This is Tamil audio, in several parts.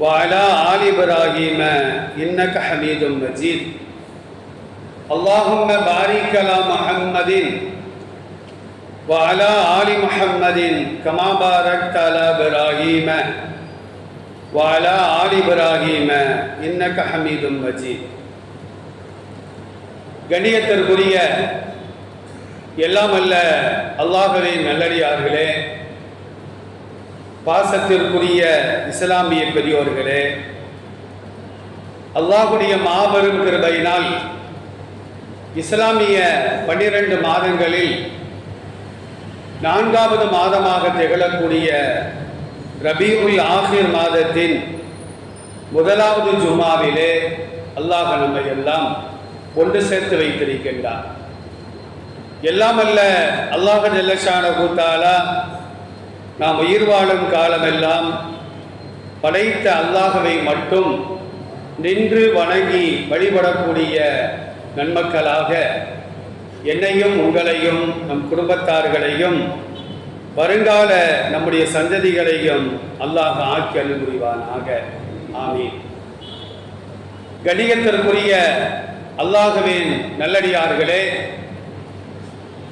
وعلى آل إبراهيم إنك حميد مجيد اللهم بارك على محمد وعلى آل محمد كما باركت على إبراهيم وعلى آل إبراهيم إنك حميد مجيد கண்ணியத்திற்குரிய எல்லாம் அல்ல அல்லாஹுவே நல்லடியார்களே பாசத்திற்குரிய இஸ்லாமிய பெரியோர்களே அல்லாஹுடைய மாபெரும் கிருபையினால் இஸ்லாமிய பன்னிரண்டு மாதங்களில் நான்காவது மாதமாக திகழக்கூடிய ரபீஉல் ஆஹிர் மாதத்தின் முதலாவது ஜுமாவிலே அல்லாஹ் நம்மை எல்லாம் ஒன்று சேர்த்து வைத்திருக்கின்றார் எல்லாம் அல்ல அல்லாஹ் ஜல்லஷான கூத்தாலா நாம் உயிர் வாழும் காலமெல்லாம் படைத்த அல்லாஹவை மட்டும் நின்று வணங்கி வழிபடக்கூடிய நன்மக்களாக என்னையும் உங்களையும் நம் குடும்பத்தார்களையும் வருங்கால நம்முடைய சந்ததிகளையும் அல்லாஹ் ஆக்கி அருள் புரிவானாக. ஆமீன். கணிகத்திற்குரிய அல்லாஹுவின் நல்லடியார்களே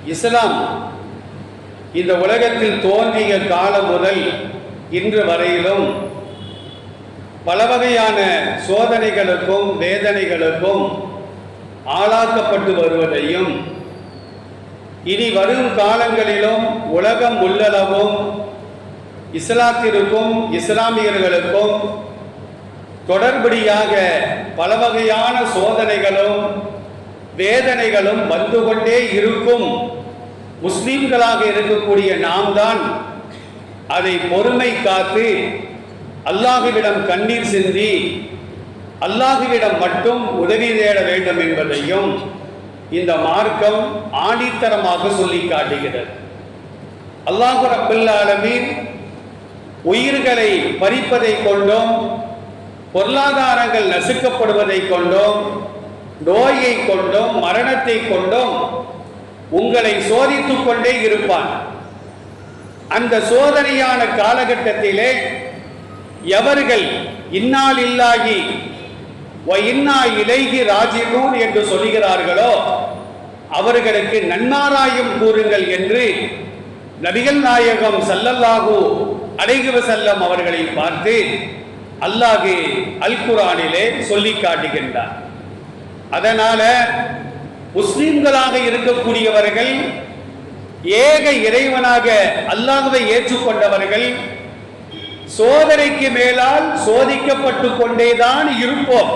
இஸ்லாம் இந்த உலகத்தில் தோன்றிய காலம் முதல் இன்று வரையிலும் பல வகையான சோதனைகளுக்கும் வேதனைகளுக்கும் ஆளாக்கப்பட்டு வருவதையும் இனி வரும் காலங்களிலும் உலகம் உள்ளளவும் இஸ்லாத்திற்கும் இஸ்லாமியர்களுக்கும் தொடர்படியாக பல வகையான சோதனைகளும் வேதனைகளும் வந்து கொண்டே இருக்கும். முஸ்லீம்களாக இருக்கக்கூடிய நாம் தான் அதை பொறுமை காத்து அல்லாஹுவிடம் கண்ணீர் சிந்தி அல்லாஹுவிடம் மட்டும் உதவி தேட வேண்டும் என்பதையும் இந்த மார்க்கம் ஆணித்தரமாக சொல்லி காட்டுகிறது. அல்லாஹு ரபுல்லாலமீன் உயிர்களை பறிப்பதை கொண்டும் பொருளாதாரங்கள் நசுக்கப்படுவதை கொண்டும் நோயை கொண்டும் மரணத்தை கொண்டும் உங்களை சோதித்துக் கொண்டே இருப்பான். அந்த சோதனையான காலகட்டத்திலே எவர்கள் இன்னால் இல்லாகி இன்னா இலைகி ராஜினூன் என்று சொல்லுகிறார்களோ அவர்களுக்கு நன்மாராயம் கூறுங்கள் என்று நபிகள் நாயகம் சல்லல்லாஹு அலைகுவ செல்லம் அவர்களை பார்த்து அல்லாஹு அல் குரானிலே சொல்லி காட்டுகின்றார். அதனால முஸ்லிம்களாக இருக்கக்கூடியவர்கள் ஏக இறைவனாக அல்லாஹுவை ஏற்றுக்கொண்டவர்கள் சோதனைக்கு மேலால் சோதிக்கப்பட்டு கொண்டேதான் இருப்போம்.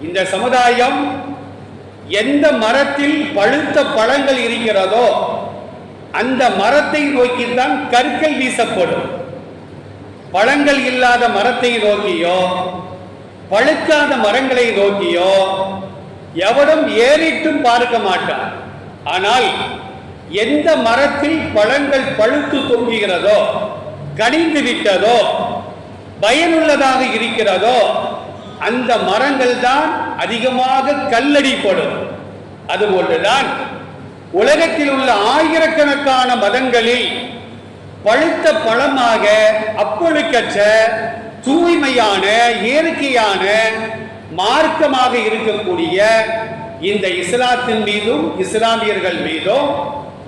இந்த சமுதாயம் எந்த மரத்தில் பழுத்த பழங்கள் இருக்கிறதோ அந்த மரத்தை நோக்கித்தான் கற்கள் வீசப்படும். பழங்கள் இல்லாத மரத்தை நோக்கியோ பழுக்காத மரங்களை நோக்கியோ எவனும் ஏறிட்டும் பார்க்க மாட்டான். ஆனால் எந்த மரத்தில் பழங்கள் பழுத்து தொங்குகிறதோ கனிந்து விட்டதோ பயனுள்ளதாக இருக்கிறதோ அந்த மரங்கள் தான் அதிகமாக கல்லடிப்படும் அதுபோன்றுதான் உலகத்தில் உள்ள ஆயிரக்கணக்கான மதங்களில் பழுத்த பழமாக அப்பொழுக்கற்ற தூய்மையான இயற்கையான மார்க்கமாக இருக்கக்கூடிய இந்த இஸ்லாத்தின் மீதும் இஸ்லாமியர்கள் மீதும்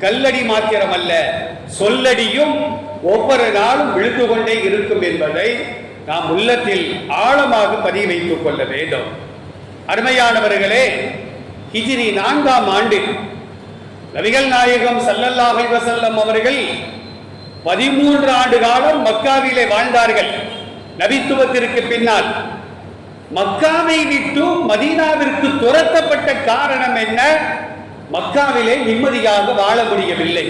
கல்லடி மாத்திரமல்ல சொல்லடியும் ஒவ்வொரு நாளும் விழுந்து கொண்டே இருக்கும் என்பதை நாம் உள்ளத்தில் ஆழமாக பதிவு வைத்துக் கொள்ள வேண்டும். அருமையானவர்களே ஹிஜ்ரி நான்காம் ஆண்டு நபிகள் நாயகம் சல்லல்லாஹி வசல்லம் அவர்கள் பதிமூன்று ஆண்டு காலம் மக்காவிலே வாழ்ந்தார்கள். நபித்துவத்திற்கு பின்னால் மக்காவை விட்டு மதீனாவிற்கு துரத்தப்பட்ட காரணம் என்ன? மக்காவிலே நிம்மதியாக வாழ முடியவில்லை.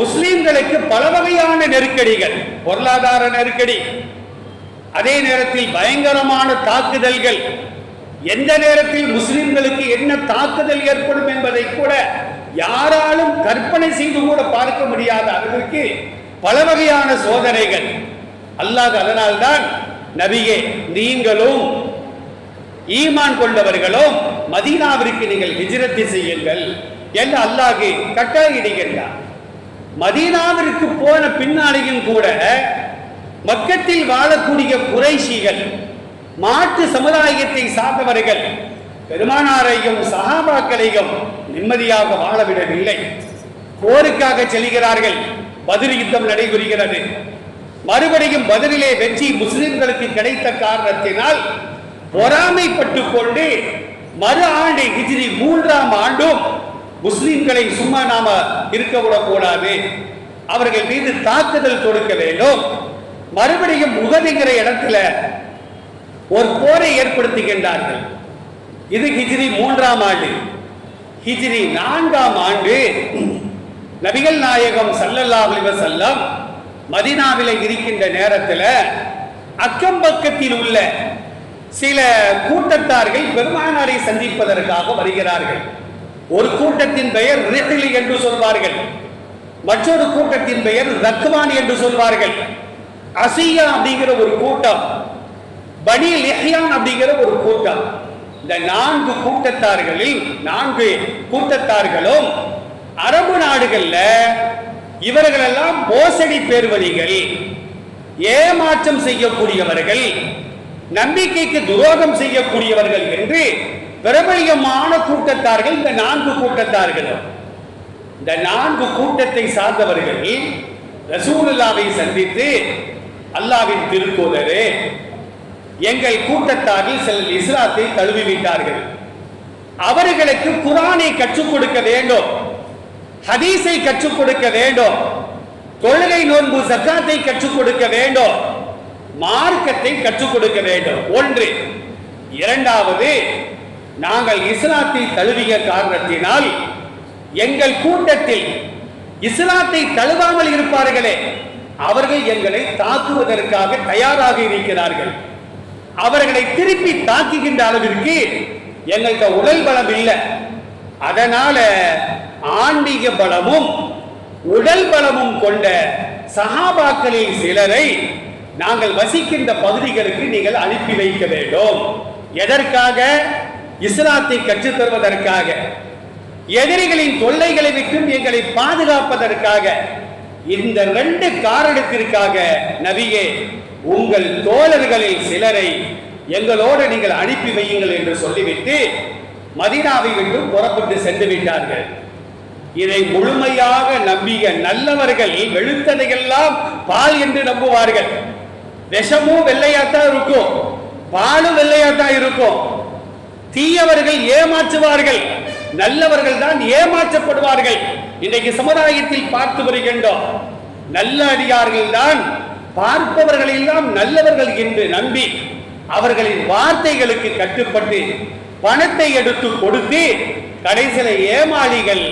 முஸ்லிம்களுக்கு பல வகையான நெருக்கடிகள் பொருளாதார நெருக்கடி அதே நேரத்தில் பயங்கரமான தாக்குதல்கள். எந்த நேரத்தில் முஸ்லிம்களுக்கு என்ன தாக்குதல் ஏற்படும் என்பதை கூட யாராலும் கற்பனை செய்து கூட பார்க்க முடியாத அளவிற்கு பல வகையான சோதனைகள். அல்லாத அதனால்தான் நபியே நீங்களும் ஈமான் கொண்டவர்களும் மதீனாவிற்கு நீங்கள் ஹிஜ்ரத்து செய்யுங்கள். என்று அல்லாஹு கட்டளையிடுகின்றார். மதீனாவிற்கு போன பின்னாலேயும் கூட மக்கத்தில் வாழக்கூடிய குறைஷிகள் மாற்று சமுதாயத்தை சார்ந்தவர்கள் பெருமானாரையும் சகாபாக்களையும் நிம்மதியாக வாழவிடவில்லை போருக்காக செல்கிறார்கள். பதில் யுத்தம் நடைபெறுகிறது. மறுபடியும் பதிலே வெற்றி முஸ்லிம்களுக்கு கிடைத்த காரணத்தினால் பொறாமைப்பட்டு கொண்டு மறு ஆண்டு ஹிஜ்ரி மூன்றாம் ஆண்டும் முஸ்லிம்களை சும்மா நாம இருக்க விடக்கூடாது அவர்கள் மீது தாக்குதல் தொடுக்க வேண்டும். மறுபடியும் உகதுங்கிற இடத்துல ஒரு போரை ஏற்படுத்துகின்றார்கள். இது ஹிஜ்ரி மூன்றாம் ஆண்டு. ஹிஜ்ரி நான்காம் ஆண்டு. நபிகள் நாயகம் ஸல்லல்லாஹு செல்லம் மதினாவில் இருக்கின்ற நேரத்தில் அக்கம் பக்கத்தில் உள்ள சில கூட்டத்தார்கள் பெருமானாரை சந்திப்பதற்காக வருகிறார்கள். ஒரு கூட்டத்தின் பெயர் ரிஹிலி என்று சொல்வார்கள். மற்றொரு கூட்டத்தின் பெயர் ரக்வான் என்று சொல்வார்கள். அசியா அப்படிங்கிற ஒரு கூட்டம் பனி லிஹ்யான் அப்படிங்கிற ஒரு கூட்டம். இந்த நான்கு கூட்டத்தார்களில் நான்கு கூட்டத்தார்களும் அரபு நாடுகளில் இவர்களெல்லாம் மோசடி பேர்வழிகள் ஏமாற்றம் செய்யக்கூடியவர்கள் நம்பிக்கைக்கு துரோகம் செய்யக்கூடியவர்கள் என்று பிரபலியமான கூட்டத்தார்கள் இந்த நான்கு கூட்டத்தார்கள். இந்த நான்கு கூட்டத்தை சார்ந்தவர்கள் ரசூலுல்லாவை சந்தித்து அல்லாவின் திருக்கோதரே எங்கள் கூட்டத்தாரில் சிலர் இஸ்லாத்தை தழுவி விட்டார்கள் அவர்களுக்கு குரானை கற்றுக் கொடுக்க வேண்டும். ஹதீஸை கற்றுக் கொடுக்க வேண்டும். தொழுகை நோன்பு சக்காத்தை கற்றுக் கொடுக்க வேண்டும். மார்க்கத்தை கற்றுக் கொடுக்க வேண்டும். ஒன்று. இரண்டாவது நாங்கள் இஸ்லாத்தை தழுவிய காரணத்தினால் எங்கள் கூட்டத்தில் இஸ்லாத்தை தழுவாமல் இருப்பார்களே அவர்கள் எங்களை தாக்குவதற்காக தயாராக இருக்கிறார்கள். அவர்களை திருப்பி தாக்குகின்ற அளவிற்கு எங்கள்கிட்ட உடல் பலம் இல்லை. அதனால ஆன்மீக பலமும் உடல் பலமும் கொண்ட சகாபாக்களில் சிலரை நாங்கள் வசிக்கின்ற பகுதிகளுக்கு நீங்கள் அனுப்பி வைக்க வேண்டும். எதற்காக? இஸ்லாத்தை கற்றுத் தருவதற்காக. எதிரிகளின் தொல்லைகளை விட்டும் எங்களை பாதுகாப்பதற்காக. இந்த ரெண்டு காரணத்திற்காக நபியே உங்கள் தோழர்களில் சிலரை எங்களோடு நீங்கள் அனுப்பி வையுங்கள் என்று சொல்லிவிட்டு மதினாவை விட்டு புறப்பட்டு சென்று விட்டார்கள். இதை முழுமையாக நம்பிய நல்லவர்கள் வெளுத்ததையெல்லாம் பால் என்று நம்புவார்கள். விஷமும் வெள்ளையாத்தான் இருக்கும் பாலும் வெள்ளையாத்தான் இருக்கும். தீயவர்கள் ஏமாற்றுவார்கள் நல்லவர்கள் தான் ஏமாற்றப்படுவார்கள். இன்றைக்கு சமுதாயத்தில் பார்த்து வருகின்றோம் நல்ல அடியார்கள் தான் பார்ப்பவர்கள் எல்லாம் நல்லவர்கள் என்று நம்பி அவர்களின் வார்த்தைகளுக்கு கட்டுப்பட்டு பணத்தை எடுத்து கொடுத்து கடைசியில் ஏமாளிகள்.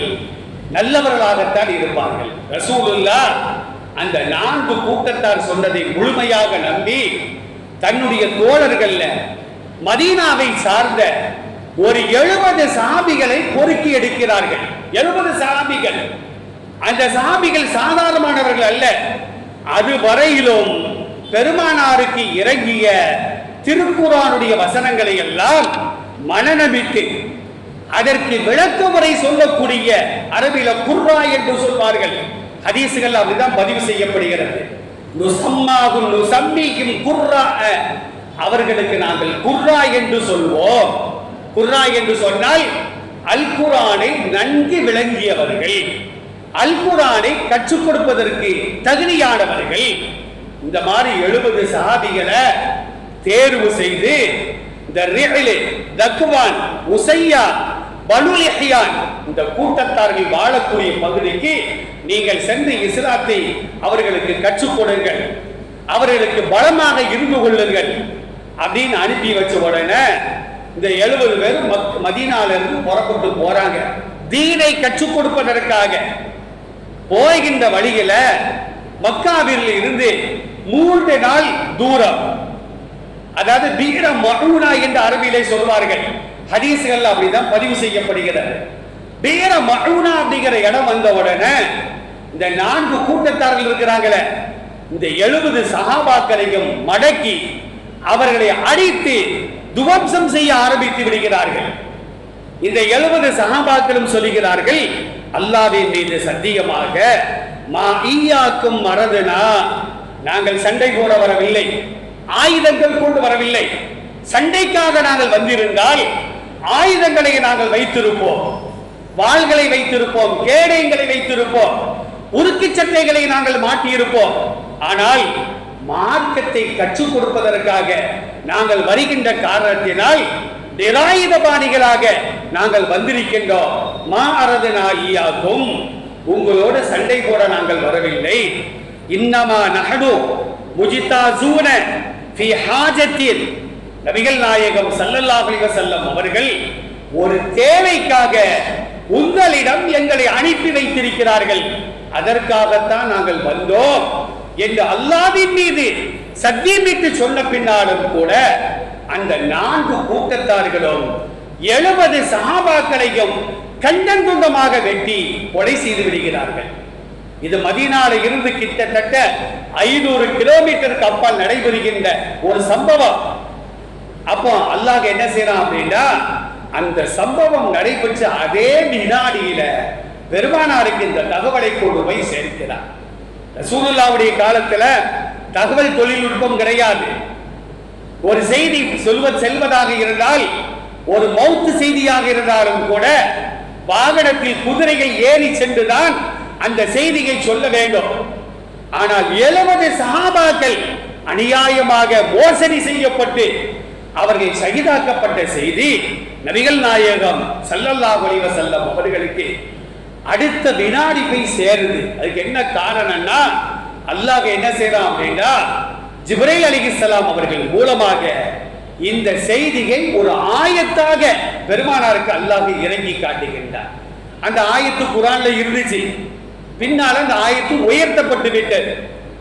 நல்லவர்களாகத்தான் இருப்பார்கள். ரசூலுல்லா அந்த நான்கு கூட்டத்தார் சொன்னதை முழுமையாக நம்பி தன்னுடைய தோழர்கள்ல மதீனாவை சார்ந்த ஒரு எழுபது சாபிகளை பொறுக்கி எடுக்கிறார்கள். எழுபது சாபிகள் அந்த சாபிகள் சாதாரணமானவர்கள் அல்ல. அது வரையிலும் பெருமானாருக்கு இறங்கிய திருக்குறானுடைய வசனங்களை எல்லாம் மனநமிட்டு அதற்கு விளக்கமுறை சொல்லக்கூடிய அரபில குர்ரா என்று சொல்வார்கள். ஹதீசுகள் அப்படிதான் பதிவு செய்யப்படுகிறது. நுசம்மாகும் நுசம்மிக்கும் குர்ரா. அவர்களுக்கு நாங்கள் குர்ரா என்று சொல்வோம். குர்ரா என்று சொன்னால் அல் குரானை நன்கு விளங்கியவர்கள். அல் குரானை கற்றுக் கொடுப்பதற்கு தகுதியானவர்கள். இந்த மாதிரி எழுபது சஹாபிகளை தேர்வு செய்து இந்த ரிஹிலு, தக்வான் உசையா பனுல் இந்த கூட்டத்தார்கள் வாழக்கூடிய பகுதிக்கு நீங்கள் சென்று இஸ்லாத்தை அவர்களுக்கு கற்றுக் கொடுங்கள். அவர்களுக்கு பலமாக இருந்து கொள்ளுங்கள். அப்படின்னு அனுப்பி வச்ச உடனே இந்த எழுபது பேர் மக்- இருந்து புறப்பட்டு போறாங்க. தீனை கற்றுக் கொடுப்பதற்காக. போகின்ற வழியில மக்காவில் இருந்து மூன்று நாள் தூரம். அதாவது தீர மகூனா என்று அரபியிலே சொல்வார்கள். ஹதீஸ்கள் அப்படிதான் பதிவு செய்யப்படுகிறது. பீர மகூனா அப்படிங்கிற இடம் வந்த உடனே இந்த நான்கு கூட்டத்தார்கள் இருக்கிறாங்களே இந்த எழுபது சகாபாக்களையும் மடக்கி அவர்களை அடித்து துவம்சம் செய்ய ஆரம்பித்து விடுகிறார்கள். இந்த எழுபது சகாபாக்களும் சொல்லுகிறார்கள் அல்லாவின் மீது சத்தியமாக மா ஈயாக்கும் மறதுனா நாங்கள் சண்டை போட வரவில்லை. ஆயுதங்கள் கொண்டு வரவில்லை. சண்டைக்காக நாங்கள் வந்திருந்தால் ஆயுதங்களை நாங்கள் வைத்திருப்போம். வாள்களை வைத்திருப்போம் கேடயங்களை வைத்திருப்போம் உருக்கு சட்டைகளை நாங்கள் மாட்டியிருப்போம். ஆனால் மார்க்கத்தை கற்றுக் கொடுப்பதற்காக நாங்கள் வருகின்ற காரணத்தினால் நிராயுதபாணிகளாக நாங்கள் வந்திருக்கின்றோம். மா அரதனாகியாகும் உங்களோட சண்டை போட நாங்கள் வரவில்லை. இன்னமா நகடு முஜிதாசூன ஃபி ஹாஜத்தில் நபிகள் நாயகம் ஸல்லல்லாஹு செல்லம் அவர்கள் ஒரு தேவைக்காக உங்களிடம் எங்களை அனுப்பி வைத்திருக்கிறார்கள். அதற்காகத்தான் நாங்கள் வந்தோம் என்று அல்லாவின் மீது சத்தியமிட்டு சொன்ன பின்னாலும் கூட அந்த நான்கு கூட்டத்தார்களும் எழுபது சகாபாக்களையும் கண்டங்குண்டமாக வெட்டி கொலை செய்து விடுகிறார்கள். இது மதினால இருந்து கிட்டத்தட்ட ஐநூறு கிலோமீட்டருக்கு அப்பால் நடைபெறுகின்ற ஒரு சம்பவம். அப்போ அல்லாஹ் என்ன செய்யறான் அப்படின்னா அந்த சம்பவம் நடைபெற்ற அதே வினாடியில பெருமானாருக்கு இந்த தகவலை கொண்டு போய் சேர்க்கிறார். ரசூலுல்லாவுடைய காலத்துல தகவல் தொழில்நுட்பம் கிடையாது. ஒரு செய்தி சொல்வ செல்வதாக இருந்தால் ஒரு மௌத்து செய்தியாக இருந்தாலும் கூட வாகனத்தில் குதிரைகள் ஏறி சென்றுதான் அந்த செய்தியை சொல்ல வேண்டும். ஆனால் எழுபது சகாபாக்கள் அநியாயமாக மோசடி செய்யப்பட்டு அவர்கள் சகிதாக்கப்பட்ட செய்தி நபிகள் நாயகம் சல்லல்லா ஒளிவ செல்லம் அவர்களுக்கு அடுத்த வினாடி போய் சேருது. அதுக்கு என்ன காரணம்னா அல்லாஹ் என்ன செய்றான் அப்படின்னா ஜிப்ரேல் அலிகிஸ்லாம் அவர்கள் மூலமாக இந்த செய்தியை ஒரு ஆயத்தாக பெருமானாருக்கு அல்லாஹ் இறங்கி காட்டுகின்றார். அந்த ஆயத்து குரான்ல இருந்துச்சு. பின்னால அந்த ஆயத்து உயர்த்தப்பட்டு விட்டது.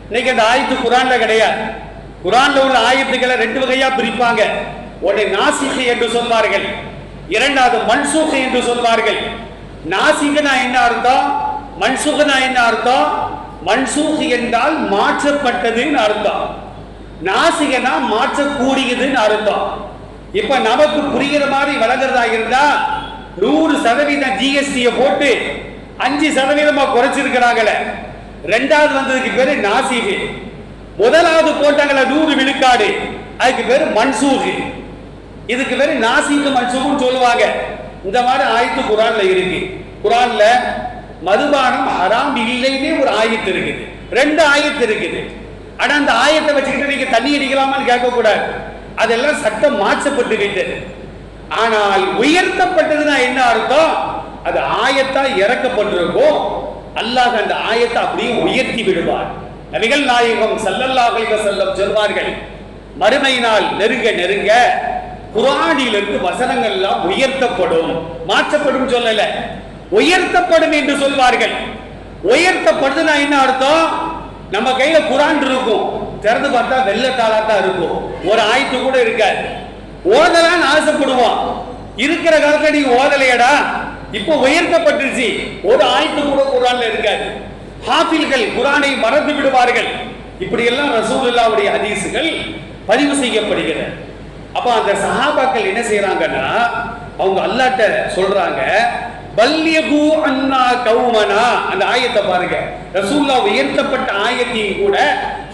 இன்னைக்கு அந்த ஆயத்து குரான்ல கிடையாது. குரான்ல உள்ள ஆயத்துக்களை ரெண்டு வகையா பிரிப்பாங்க. ஒன்று நாசிகை என்று சொல்வார்கள் இரண்டாவது மன்சூகை என்று சொல்வார்கள் நாசிகனா என்ன அர்த்தம்? மன்சூகனா என்ன அர்த்தம்? மன்சூகி என்றால் மாற்றப்பட்டதுன்னு அர்த்தம். நாசிகனா மாற்றக்கூடியதுன்னு அர்த்தம். இப்ப நமக்கு புரிகிற மாதிரி வழங்குறதா இருந்தா நூறு சதவீதம் ஜிஎஸ்டியை போட்டு அஞ்சு சதவீதமா குறைச்சிருக்கிறாங்களே. ரெண்டாவது வந்ததுக்கு பேரு நாசிகு முதலாவது போட்டாங்களே நூறு விழுக்காடு. அதுக்கு பேரு மன்சூகு. இதுக்கு பேரு நாசிக்கு மன்சூகுன்னு சொல்லுவாங்க. இந்த மாதிரி ஆயத்து குரான்ல இருக்கு. குரான்ல மதுபானம் ஹராம் இல்லைன்னே ஒரு ஆயத்து இருக்குது. ரெண்டு ஆயத்து இருக்குது. ஆனா அந்த ஆயத்தை வச்சுக்கிட்டு நீங்க தண்ணி அடிக்கலாமான்னு கேட்க கூடாது அதெல்லாம் சட்டம் மாற்றப்பட்டு விட்டது ஆனால் உயர்த்தப்பட்டதுன்னா என்ன அர்த்தம்? அது ஆயத்தா இறக்கப்பட்டிருக்கும். அல்லாஹ் அந்த ஆயத்தை அப்படியே உயர்த்தி விடுவார். நபிகள் நாயகம் ஸல்லல்லாஹு செல்லம் சொல்வார்கள் மறுமை நாள் நெருங்க நெருங்க குரானிலிருந்து வசனங்கள் எல்லாம் உயர்த்தப்படும். மாற்றப்படும் சொல்லல. உயர்த்தப்படும் என்று சொல்வார்கள். உயர்த்தப்படுதுன்னா என்ன அர்த்தம்? நம்ம கையில குரான் இருக்கும். திறந்து பார்த்தா வெள்ளத்தாளா தான் இருக்கும். ஒரு ஆயத்து கூட இருக்காது. ஓதலான்னு ஆசைப்படுவோம். இருக்கிற காலத்துல நீங்க ஓதலையடா. இப்போ உயர்த்தப்பட்டுருச்சு. ஒரு ஆயத்து கூட குரான்ல இருக்காது. ஹாஃபில்கள் குரானை மறந்து விடுவார்கள். இப்படி எல்லாம் ரசூலுல்லாவுடைய ஹதீஸுகள் பதிவு செய்யப்படுகிறது. அப்ப அந்த சஹாபாக்கள் என்ன செய்யறாங்கன்னா அவங்க அல்லாட்ட சொல்றாங்க பல்யகு அண்ணா கௌமனா? அந்த ஆயத்தை பாருங்க. ரசூல்லா உயர்த்தப்பட்ட ஆயத்தையும் கூட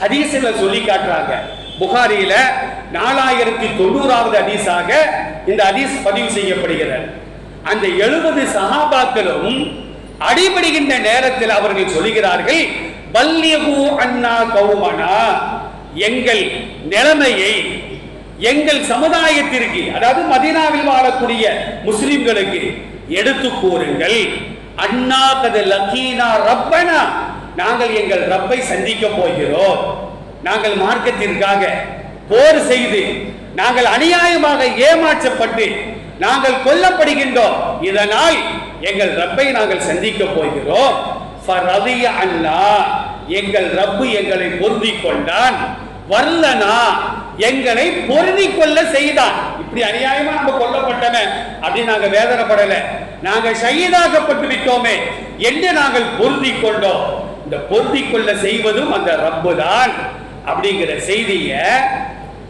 ஹதீஸ்ல சொல்லி காட்டுறாங்க. புகாரியில நாலாயிரத்தி தொண்ணூறாவது ஹதீஸாக இந்த ஹதீஸ் பதிவு செய்யப்படுகிறது. அந்த எழுபது சஹாபாக்களும் அடிபடுகின்ற நேரத்தில் அவர்கள் சொல்கிறார்கள் பல்யகு அண்ணா கௌமனா. எங்கள் நிலைமையை எங்கள் சமுதாயத்திற்கு அதாவது மதீனாவில் வாழக்கூடிய முஸ்லிம்களுக்கு எடுத்து கூறுங்கள். அண்ணா கது லக்கீனா ரப்பனா. நாங்கள் எங்கள் ரப்பை சந்திக்க போகிறோம். நாங்கள் மார்க்கத்திற்காக போர் செய்து நாங்கள் அநியாயமாக ஏமாற்றப்பட்டு நாங்கள் கொல்லப்படுகின்றோம். இதனால் எங்கள் ரப்பை நாங்கள் சந்திக்க போகிறோம். அண்ணா எங்கள் ரப்பு எங்களை பொருந்தி கொண்டான். வல்லனா எங்களை பொருந்தி கொள்ள செய்தான். இப்படி அநியாயமா நம்ம கொல்லப்பட்டவன் அப்படி நாங்க வேதனைப்படல. நாங்க ஷஹீதாக்கப்பட்டு விட்டோமே என்று நாங்கள் பொருந்தி கொண்டோம். இந்த பொருந்தி கொள்ள செய்வதும் அந்த ரப்பு தான் அப்படிங்கிற செய்திய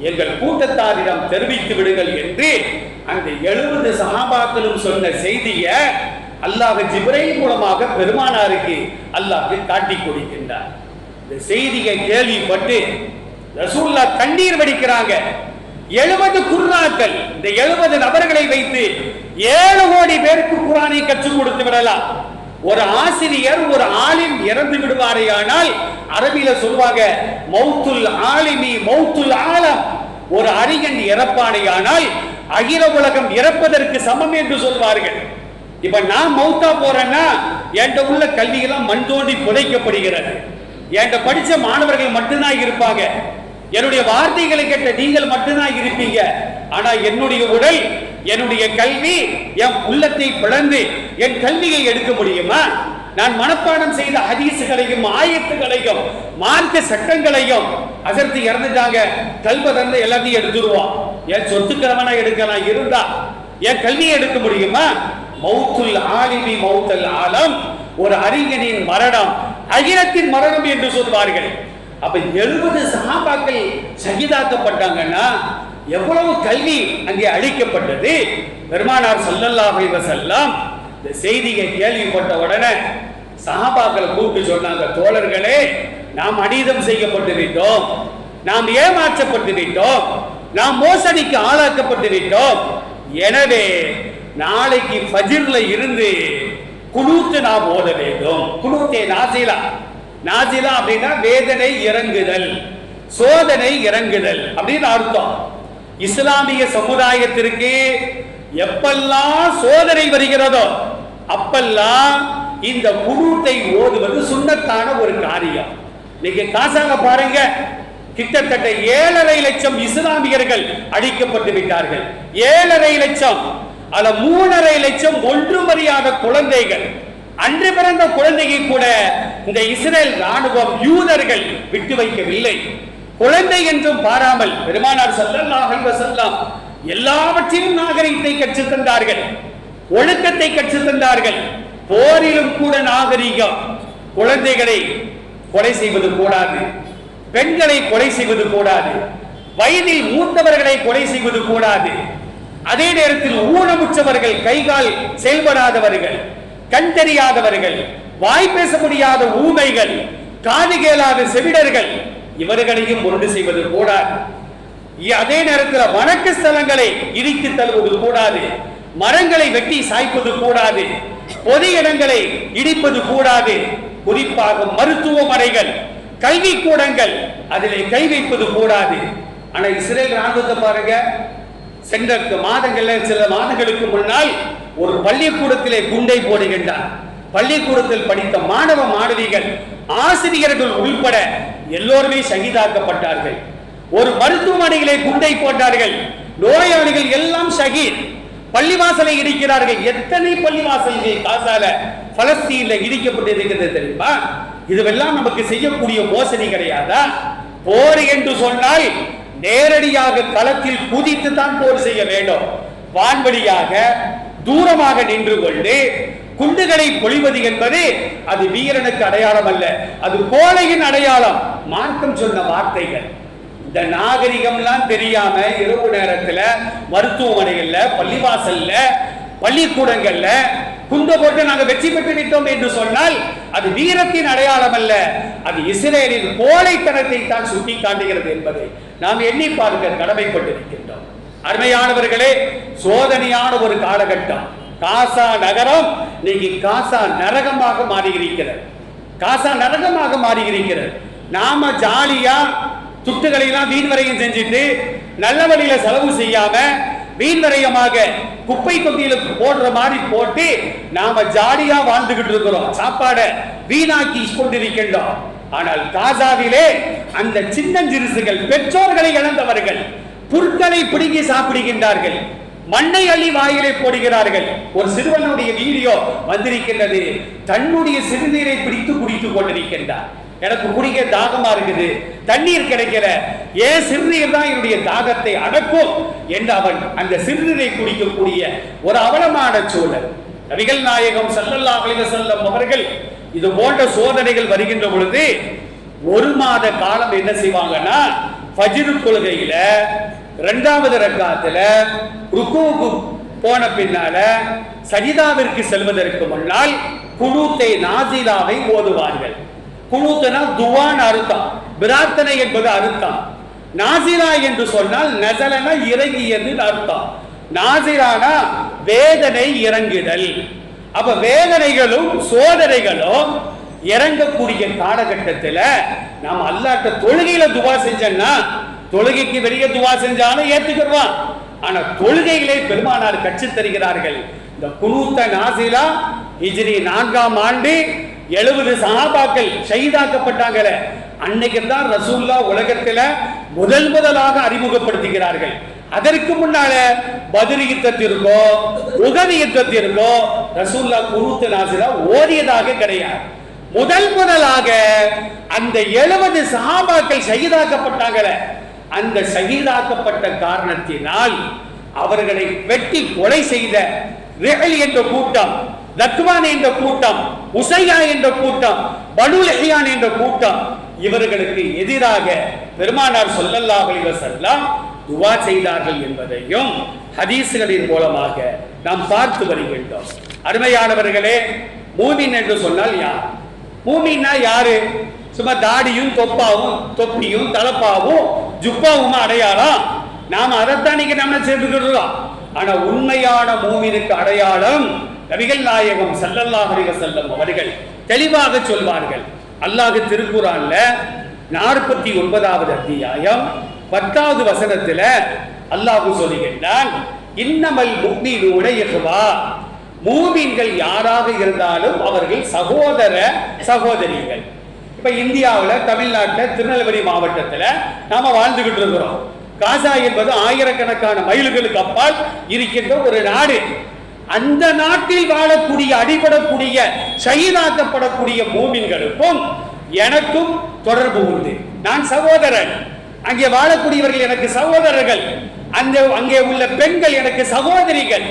எங்கள் கூட்டத்தாரிடம் தெரிவித்து விடுங்கள் என்று அந்த எழுபது சகாபாக்களும் சொன்ன செய்திய அல்லாஹ் ஜிப்ரைல் மூலமாக பெருமானாருக்கு அல்லாஹ் காட்டி கொடுக்கின்றார். இந்த செய்தியை கேள்விப்பட்டு ரசூல்லா கண்ணீர் வடிக்கிறாங்க. எழுபது குர்ராக்கள் இந்த எழுபது நபர்களை வைத்து ஏழு கோடி பேருக்கு குரானை கற்றுக் கொடுத்து விடலாம். ஒரு ஆசிரியர் ஒரு ஆளின் இறந்து விடுவாரே ஆனால் அரபியில சொல்வாங்க மௌத்துல் ஆலிமி மௌத்துல் ஆலம் ஒரு அறிஞன் இறப்பானேயானால் அகில உலகம் இறப்பதற்கு சமம் என்று சொல்வார்கள். இப்ப நான் மௌத்தா போறேன்னா என்கிட்ட உள்ள கல்வியெல்லாம் மண் தோண்டி புதைக்கப்படுகிறது. என்கிட்ட படிச்ச மாணவர்கள் மட்டும்தான் இருப்பாங்க. என்னுடைய வார்த்தைகளை கேட்ட நீங்கள் மட்டும்தான் இருப்பீங்க. ஆனா என்னுடைய உடல் என்னுடைய கல்வி என் உள்ளத்தை பிளந்து என் கல்வியை எடுக்க முடியுமா? நான் மனப்பாடம் செய்த ஹதீசுகளையும் ஆயத்துகளையும் மார்க்க சட்டங்களையும் அசர்த்தி இறந்துட்டாங்க. கல்வதந்த எல்லாத்தையும் எடுத்துருவான். என் சொத்துக்கிழமனா எடுக்கலாம் இருந்தா என் கல்வியை எடுக்க முடியுமா? மௌத்துல் ஆலிமி மௌத்தல் ஆலம். ஒரு அறிஞனின் மரணம் அகிலத்தின் மரணம் என்று சொல்வார்கள். அப்ப எழுபது சகாபாக்கள் சகிதாக்கப்பட்டாங்கன்னா எவ்வளவு கல்வி அங்கே அழிக்கப்பட்டது பெருமானார் ஸல்லல்லாஹு அலைஹி இந்த செய்தியை கேள்விப்பட்ட உடனே சகாபாக்களை கூப்பிட்டு சொன்னாங்க தோழர்களே நாம் அநீதம் செய்யப்பட்டு விட்டோம் நாம் ஏமாற்றப்பட்டு விட்டோம் நாம் மோசடிக்கு ஆளாக்கப்பட்டு விட்டோம் எனவே நாளைக்கு ஃபஜ்ர்ல இருந்து குனூத்து நாம் ஓத வேண்டும். குனூத்தே நாசிலா. நாசிலா அப்படின்னா வேதனை இறங்குதல் சோதனை இறங்குதல் அப்படின்னு அர்த்தம். இஸ்லாமிய சமுதாயத்திற்கு எப்பெல்லாம் சோதனை வருகிறதோ அப்பெல்லாம் இந்த குனூத்தை ஓதுவது சுண்ணத்தான ஒரு காரியம். நீங்க காசாக பாருங்க. கிட்டத்தட்ட ஏழரை லட்சம் இஸ்லாமியர்கள் அழிக்கப்பட்டு விட்டார்கள். ஏழரை லட்சம். அல்ல மூணரை லட்சம் ஒன்று மரியாத குழந்தைகள். அன்று பிறந்த குழந்தையை கூட இந்த இஸ்ரேல் ராணுவம் யூதர்கள் விட்டு வைக்கவில்லை. குழந்தை என்றும் பாராமல் பெருமானார் ஸல்லல்லாஹு அலைஹி எல்லாவற்றையும் நாகரிகத்தை கற்றுத் தந்தார்கள் ஒழுக்கத்தை கற்று தந்தார்கள் போரிலும் கூட நாகரிகம். குழந்தைகளை கொலை செய்வது கூடாது. பெண்களை கொலை செய்வது கூடாது. வயதில் மூத்தவர்களை கொலை செய்வது கூடாது. அதே நேரத்தில் ஊனமுற்றவர்கள் கைகால் செயல்படாதவர்கள் கண் தெரியாதவர்கள் வாய் பேச முடியாத ஊமைகள் காது கேளாத செவிடர்கள் இவர்களையும் ஒன்று செய்வது கூடாது. அதே நேரத்தில் வணக்க ஸ்தலங்களை இடித்து தள்ளுவது கூடாது. மரங்களை வெட்டி சாய்ப்பது கூடாது. பொது இடங்களை இடிப்பது கூடாது. குறிப்பாக மருத்துவமனைகள் கல்வி கூடங்கள் அதிலே கை வைப்பது கூடாது. ஆனால் இஸ்ரேல் ராணுவத்தை பாருங்க சென்ற மாதங்கள்ல சில மாதங்களுக்கு முன்னால் ஒரு பள்ளிக்கூடத்திலே குண்டை போடுகின்றார். பள்ளிக்கூடத்தில் படித்த மாணவ மாணவிகள் ஆசிரியர்கள் உள்பட எல்லோருமே சகிதாக்கப்பட்டார்கள் ஒரு மருத்துவமனையிலே குண்டை போட்டார்கள். நோயாளிகள் எல்லாம் சகித் பள்ளிவாசலை இடிக்கிறார்கள். எத்தனை பள்ளிவாசல்கள் காசால பலஸ்தீன்ல இடிக்கப்பட்டிருக்கிறது தெரியுமா? இதுவெல்லாம் நமக்கு செய்யக்கூடிய மோசடி கிடையாதா? போர் என்று சொன்னால் நேரடியாக களத்தில் குதித்து தான் போர் செய்ய வேண்டும். வான்வழியாக தூரமாக நின்று கொண்டு குண்டுகளை பொழிவது என்பது அது வீரனுக்கு அடையாளம் அல்ல. அது கோழையின் அடையாளம். மார்க்கம் சொன்ன வார்த்தைகள். இந்த நாகரிகம்லாம் தெரியாம இரவு நேரத்துல மருத்துவமனைகள்ல பள்ளிவாசல்ல பள்ளிக்கூடங்கள்ல குந்த போட்டு நாங்க வெற்றி பெற்று விட்டோம் என்று சொன்னால் அது வீரத்தின் அடையாளம் அல்ல. அது இஸ்ரேலின் கோழைத்தனத்தை தான் சுட்டி காட்டுகிறது என்பதை நாம் எண்ணி பார்க்க கடமைப்பட்டிருக்கின்றோம். அருமையானவர்களே சோதனையான ஒரு காலகட்டம். காசா நகரம் இன்னைக்கு காசா நரகமாக மாறியிருக்கிறது. காசா நரகமாக மாறியிருக்கிறது. நாம ஜாலியா துட்டுகளை எல்லாம் வீண் வரையும் செஞ்சுட்டு நல்ல வழியில செலவு செய்யாம வீண் வரையமாக குப்பை தொட்டியில போடுற மாதிரி போட்டு நாம ஜாலியா வாழ்ந்துகிட்டு இருக்கிறோம். சாப்பாடை வீணாக்கி கொண்டிருக்கின்றோம். ஆனால் காசாவிலே அந்த சின்னஞ்சிறுசுகள் பெற்றோர்களை இழந்தவர்கள் புற்களை பிடுங்கி சாப்பிடுகின்றார்கள் மண்ணை அள்ளி வாயிலை போடுகிறார்கள். ஒரு சிறுவனுடைய வீடியோ வந்திருக்கின்றது. தன்னுடைய சிறுநீரை பிடித்து குடித்துக் கொண்டிருக்கின்றார். எனக்கு குடிக்க தாகமா இருக்குது. தண்ணீர் கிடைக்கல. ஏன் சிறுநீர் தான் என்னுடைய தாகத்தை அடக்கும் என்று அவன் அந்த சிறுநீரை குடிக்கக்கூடிய ஒரு அவலமான சூழல். நபிகள் நாயகம் ஸல்லல்லாஹு அலைஹி வஸல்லம் அவர்கள் இது போன்ற சோதனைகள் வருகின்ற பொழுது ஒரு மாத காலம் என்ன செய்வாங்கன்னா பஜிரு கொள்கையில இரண்டாவது ரக்காத்துல ருக்குவுக்கு போன பின்னால சஜிதாவிற்கு செல்வதற்கு முன்னால் குனூத்தை நாசிலாவை ஓதுவார்கள். குனூத்தனா துவான் அர்த்தம். பிரார்த்தனை என்பது அர்த்தம். நாசிரா என்று சொன்னால் நசலன இறங்கியது அர்த்தம். நாசிலானா வேதனை இறங்கிடல். அப்ப வேதனைகளும் சோதனைகளும் இறங்கக்கூடிய காலகட்டத்தில் நாம் அல்லாட்ட தொழுகையில துவா செஞ்சோம்னா தொழுகைக்கு வெளியே துவா செஞ்சாலும் ஏத்துக்கிடுவான் ஆனா தொழுகையிலே பெருமானார் கட்சி தருகிறார்கள். இந்த குனூத்த நாசிலா ஹிஜ்ரி நான்காம் ஆண்டு எழுபது சஹாபாக்கள் ஷஹீதாக்கப்பட்டாங்களே. அன்னைக்கு தான் ரசூல்லா உலகத்துல முதல் முதலாக அறிமுகப்படுத்துகிறார்கள். அதற்கு முன்னால பதில் யுத்தத்திற்கோ உகதி யுத்தத்திற்கோ ரசூல்லா குருத்து நாசிரா ஓதியதாக கிடையாது. முதல் முதலாக அந்த எழுபது சஹாபாக்கள் ஷஹீதாக்கப்பட்டாங்களே. அந்த ஷஹீதாக்கப்பட்ட காரணத்தினால் அவர்களை வெட்டி கொலை செய்த ரிஹல் என்ற கூட்டம் தத்வான் என்ற கூட்டம் உசையா என்ற கூட்டம் பனு லஹியான் என்ற கூட்டம் இவர்களுக்கு எதிராக பெருமானார் ஸல்லல்லாஹு அலைஹி துவா செய்தார்கள் என்பதையும் ஹதீசுகளின் மூலமாக நாம் பார்த்து வருகின்றோம். அருமையானவர்களே மூமின் என்று சொன்னால் யார்? மூமின்னா யாரு? சும்மா தாடியும் தொப்பாவும் தொப்பியும் தலப்பாவும் ஜுப்பாவும் அடையாளம் நாம் அதைத்தான் இன்னைக்கு நம்ம சேர்த்துக்கிறோம் ஆனா உண்மையான மூமினுக்கு அடையாளம் நபிகள் நாயகம் ஸல்லல்லாஹு செல்லம் அவர்கள் தெளிவாக சொல்வார்கள். அல்லாஹ் திருக்குறான்ல நாற்பத்தி ஒன்பதாவது அத்தியாயம் பத்தாவது வசனத்துல அல்லாஹ் சொல்லுகின்றான் இன்னமல் முக்மீனூட இஹ்வா. மூமீன்கள் யாராக இருந்தாலும் அவர்கள் சகோதர சகோதரிகள். இப்ப இந்தியாவுல தமிழ்நாட்டில் திருநெல்வேலி மாவட்டத்துல நாம வாழ்ந்துகிட்டு இருக்கிறோம். காசா என்பது ஆயிரக்கணக்கான மைல்களுக்கு அப்பால் இருக்கின்ற ஒரு நாடு. அந்த நாட்டில் வாழக்கூடிய அடிபடக்கூடிய ஷஹீதாக்கப்படக்கூடிய மூமின்களுக்கும் எனக்கும் தொடர்பு உண்டு. நான் சகோதரன். அங்கே வாழக்கூடியவர்கள் எனக்கு சகோதரர்கள். அந்த அங்கே உள்ள பெண்கள் எனக்கு சகோதரிகள்.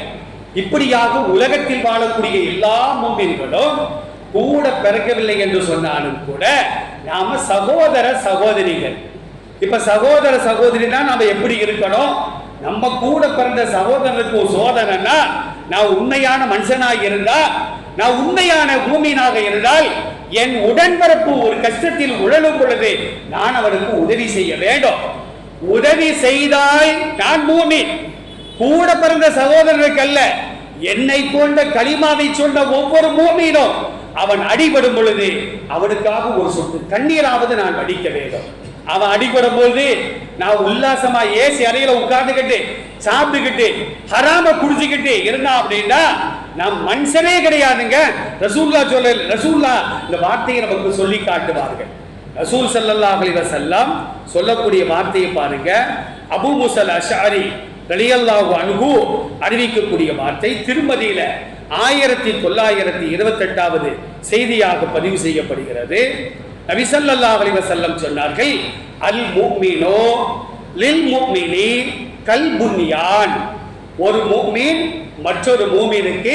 இப்படியாக உலகத்தில் வாழக்கூடிய எல்லா மூமின்களும் கூட பிறக்கவில்லை என்று சொன்னாலும் கூட நாம சகோதர சகோதரிகள். இப்ப சகோதர சகோதரினா நாம எப்படி இருக்கணும்? நம்ம கூட பிறந்த சகோதரனுக்கு சோதனைன்னா நான் உண்மையான மனுஷனாக இருந்தால் நான் உண்மையான பூமியினாக இருந்தால் என் உடன்பிறப்பு ஒரு கஷ்டத்தில் உழலும் பொழுது நான் அவனுக்கு உதவி செய்ய வேண்டும். உதவி செய்தால் நான் பூமி. கூட பிறந்த சகோதரனுக்கு அல்ல என்னை போன்ற களிமாவை சொன்ன ஒவ்வொரு பூமியிலும் அவன் அடிபடும் பொழுது அவனுக்காக ஒரு சொட்டு தண்ணீராவது நான் வடிக்க வேண்டும். அவன் அடிபடும் பொழுது நான் உல்லாசமா ஏசி அறையில உட்கார்ந்துக்கிட்டு சாப்பிட்டுக்கிட்டு ஹராம குடிச்சுக்கிட்டு இருந்தா அப்படின்னா நம் மனுஷனே கிடையாதுங்க. ரசூல்லா சொல்ல ரசூல்லா இந்த வார்த்தையை நமக்கு சொல்லி காட்டுவார்கள். ரசூல் சல்லல்லாஹ் அலைஹி வஸல்லம் சொல்லக்கூடிய வார்த்தையை பாருங்க. அபூ முசல் அஷாரி ரலியல்லாஹு அன்ஹு அறிவிக்கக்கூடிய வார்த்தை திருமதியில ஆயிரத்தி தொள்ளாயிரத்தி இருபத்தெட்டாவது செய்தியாக பதிவு செய்யப்படுகிறது. நபி ஸல்லல்லாஹு அலைஹி வஸல்லம் சொன்னார்கள் அல் முஃமினோ லில் முஃமினி கல்புன்யான் ஒரு முஃமின் மற்றொரு மூமினுக்கு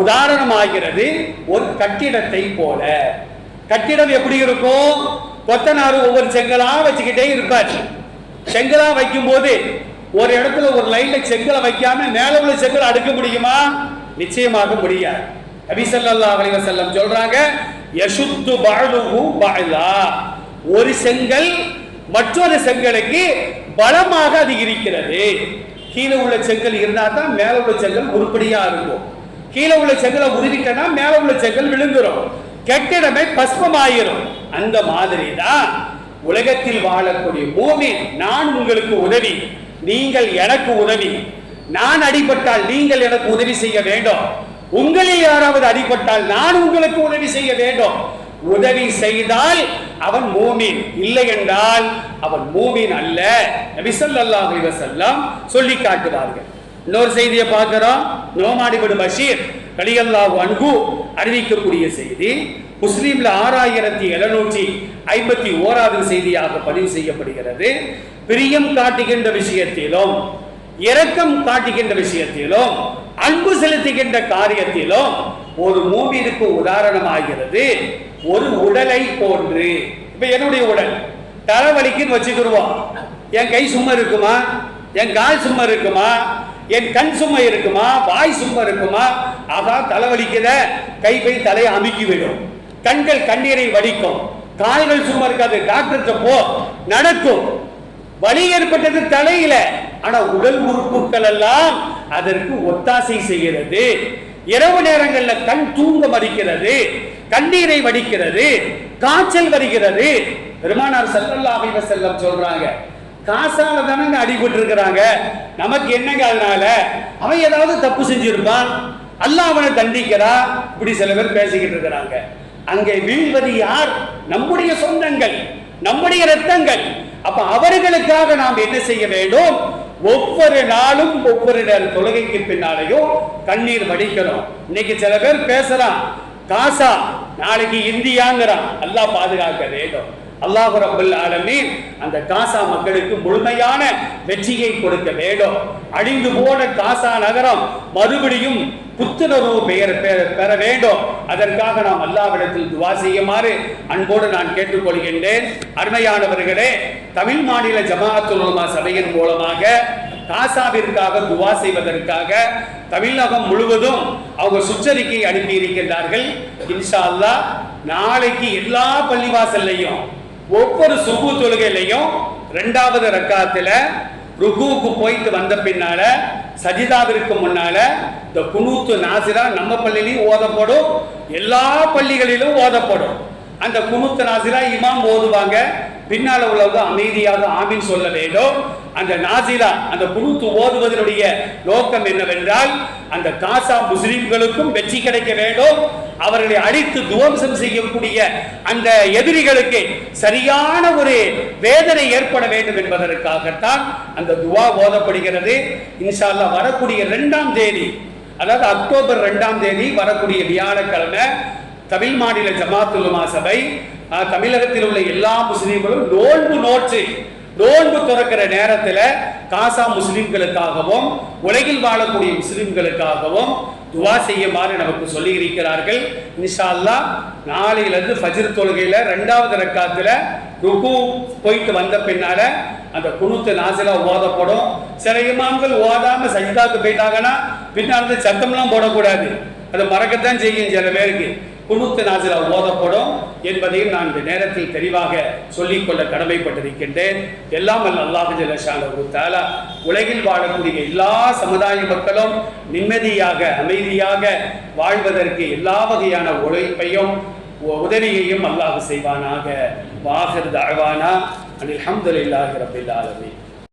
உதாரணமாகிறது ஒரு கட்டிடத்தை போல. கட்டிடம் எப்படி இருக்கும்? கொத்தனார் ஒவ்வொரு செங்கலா வச்சுக்கிட்டே இருப்பார். செங்கலா வைக்கும் போது ஒரு இடத்துல ஒரு லைன்ல செங்கலை வைக்காம மேல உள்ள செங்கல் அடுக்க முடியுமா? நிச்சயமாக முடியாது. நபி அலைவர் செல்லம் சொல்றாங்க யசுத்து பாழுகு பாழா ஒரு செங்கல் மற்றொரு செங்கலுக்கு பலமாக அது இருக்கிறது. கீழே உள்ள செங்கல் இருந்தால் தான் மேலே உள்ள செங்கல் உருப்படியாக இருக்கும். கீழே உள்ள செங்கலை உருவிட்டனா மேல உள்ள செங்கல் விழுந்துரும். கெட்டிடமே பஸ்மமாயிரும். அந்த மாதிரி தான் உலகத்தில் வாழக்கூடிய பூமி. நான் உங்களுக்கு உதவி நீங்கள் எனக்கு உதவி. நான் அடிபட்டால் நீங்கள் எனக்கு உதவி செய்ய வேண்டும். உங்களில் யாராவது அடிபட்டால் நான் உங்களுக்கு உதவி செய்ய வேண்டும். உதவி செய்தால் அவன் மூமின். இல்லை என்றால் அவன் மூமின் அல்ல. நபி ஸல்லல்லாஹு அலைஹி சொல்லி காட்டுவார்கள். இன்னொரு செய்தியை பார்க்கிறோம். நோமாடிபடு பஷீர் கலியல்லாஹு அன்பு அறிவிக்கக்கூடிய செய்தி முஸ்லீம்ல ஆறாயிரத்தி எழுநூற்றி ஐம்பத்தி ஓராவது செய்தியாக பதிவு செய்யப்படுகிறது. பிரியம் காட்டுகின்ற விஷயத்திலும் இரக்கம் காட்டுகின்ற விஷயத்திலும் அன்பு செலுத்துகின்ற காரியத்திலும் ஒரு மூவிற்கு உதாரணமாகிறது. ஒரு உடலை போன்று. இப்ப என்னுடைய உடல்? தலைவலிக்குன்னு வச்சுக்கிடுவோம் என் கை சும்மா இருக்குமா? என் கால் சும்மா இருக்குமா? என் கண் சும்மா இருக்குமா? வாய் சும்மா இருக்குமா? அதான் தலைவலிக்குத. கை பை தலையை அமுக்கி விடும் கண்கள் கண்ணீரை வடிக்கும். கால்கள் சும்மா இருக்காது. டாக்டர்கிட்ட போ. நடக்கும். வலி ஏற்பட்டது தலையில. ஆனா உடல் உறுப்புகள் எல்லாம் அதற்கு ஒத்தாசை செய்கிறது. இரவு நேரங்களில் கண் தூங்க மறிக்கிறது கண்ணீரை வடிக்கிறது காய்ச்சல் வருகிறது. பெருமானார் ஸல்லல்லாஹு அலைஹி செல்லம் சொல்றாங்க காசால தானங்க அடிபட்டு இருக்கிறாங்க நமக்கு என்னங்க அதனால? அவன் ஏதாவது தப்பு செஞ்சிருப்பான். அல்லாஹ் அவனை தண்டிக்கிறா. இப்படி சில பேர் பேசிக்கிட்டு இருக்கிறாங்க. அங்கே வீழ்வது யார்? நம்முடைய சொந்தங்கள் நம்முடைய ரத்தங்கள் அப்ப அவர்களுக்காக நாம் என்ன செய்ய வேண்டும்? ஒவ்வொரு நாளும் ஒவ்வொரு நேர தொழுகைக்கு பின்னாலேயும் கண்ணீர் வடிக்கணும். இன்னைக்கு சில பேர் பேசுறான் காசா நாளைக்கு இந்தியாங்கிறான். அல்லாஹ் பாதுகாக்க வேண்டும். அல்லாஹு ரபுல் ஆலமீன் அந்த காசா மக்களுக்கு முழுமையான வெற்றியை கொடுக்க வேண்டும். அழிந்து போன காசா நகரம் மறுபடியும் புத்துணர்வு பெயர் பெற- பெற வேண்டும். அதற்காக நாம் அல்லாவிடத்தில் துவா செய்யுமாறு அன்போடு நான் கேட்டுக்கொள்கின்றேன். அருமையானவர்களே தமிழ் மாநில ஜமாஅத்துல் சபையின் மூலமாக காசாவிற்காக துவா செய்வதற்காக தமிழகம் முழுவதும் அவங்க சுற்றறிக்கை அனுப்பி இருக்கின்றார்கள் இன்ஷா அல்லா நாளைக்கு எல்லா பள்ளிவாசல்லையும் ஒவ்வொரு சுகு தொழுகையிலையும் ரெண்டாவது ரக்காத்துல ருகுவுக்கு போயிட்டு வந்த பின்னால சஜிதாவிற்கு முன்னால இந்த குனூத்து நாசிரா நம்ம பள்ளியிலையும் ஓதப்படும் எல்லா பள்ளிகளிலும் ஓதப்படும். அந்த குனூத்து நாசிரா இமாம் ஓதுவாங்க. பின்னால உள்ளவங்க அமைதியாக ஆமின் சொல்ல வேண்டும். அந்த நாசிலா அந்த குனூத்து ஓதுவதனுடைய நோக்கம் என்னவென்றால் அந்த காசா முஸ்லிம்களுக்கும் வெற்றி கிடைக்க வேண்டும். அவர்களை அழித்து துவம்சம் செய்யக்கூடிய அந்த எதிரிகளுக்கு சரியான ஒரு வேதனை ஏற்பட வேண்டும் என்பதற்காகத்தான் அந்த துவா ஓதப்படுகிறது. இன்ஷால்லா வரக்கூடிய இரண்டாம் தேதி அதாவது அக்டோபர் ரெண்டாம் தேதி வரக்கூடிய வியாழக்கிழமை தமிழ் மாநில ஜமாத்துலுமா சபை தமிழகத்தில் உள்ள எல்லா முஸ்லீம்களும் நோன்பு நோற்று நோன்பு திறக்கிற நேரத்தில் காசா முஸ்லிம்களுக்காகவும் உலகில் வாழக்கூடிய முஸ்லிம்களுக்காகவும் துவா செய்யுமாறு நமக்கு சொல்லி இருக்கிறார்கள் இன்ஷா அல்லாஹ் நாளையிலிருந்து ஃபஜிர் தொழுகையில் ரெண்டாவது ரக்காத்தில் ருக்கு போயிட்டு வந்த பின்னால அந்த குணுத்து நாசிலா ஓதப்படும். சில இமாம்கள் ஓதாம சஜிதாவுக்கு போயிட்டாங்கன்னா பின்னால் சத்தம்லாம் போடக்கூடாது. அதை மறக்கத்தான் செய்யும் சில பேருக்கு. குனுத்து நாசிலா ஓதப்படும் என்பதையும் நான் இந்த நேரத்தில் தெளிவாக சொல்லிக்கொள்ள கடமைப்பட்டிருக்கின்றேன். எல்லாம் அல்ல அல்லாஹு ஜல்லஷானு தாலா உலகில் வாழக்கூடிய எல்லா சமுதாய மக்களும் நிம்மதியாக அமைதியாக வாழ்வதற்கு எல்லா வகையான உழைப்பையும் உதவியையும் அல்லாஹ் செய்வானாக. வாகர் தாழ்வானா அனில் அஹமதுல்லாஹி ரப்பில்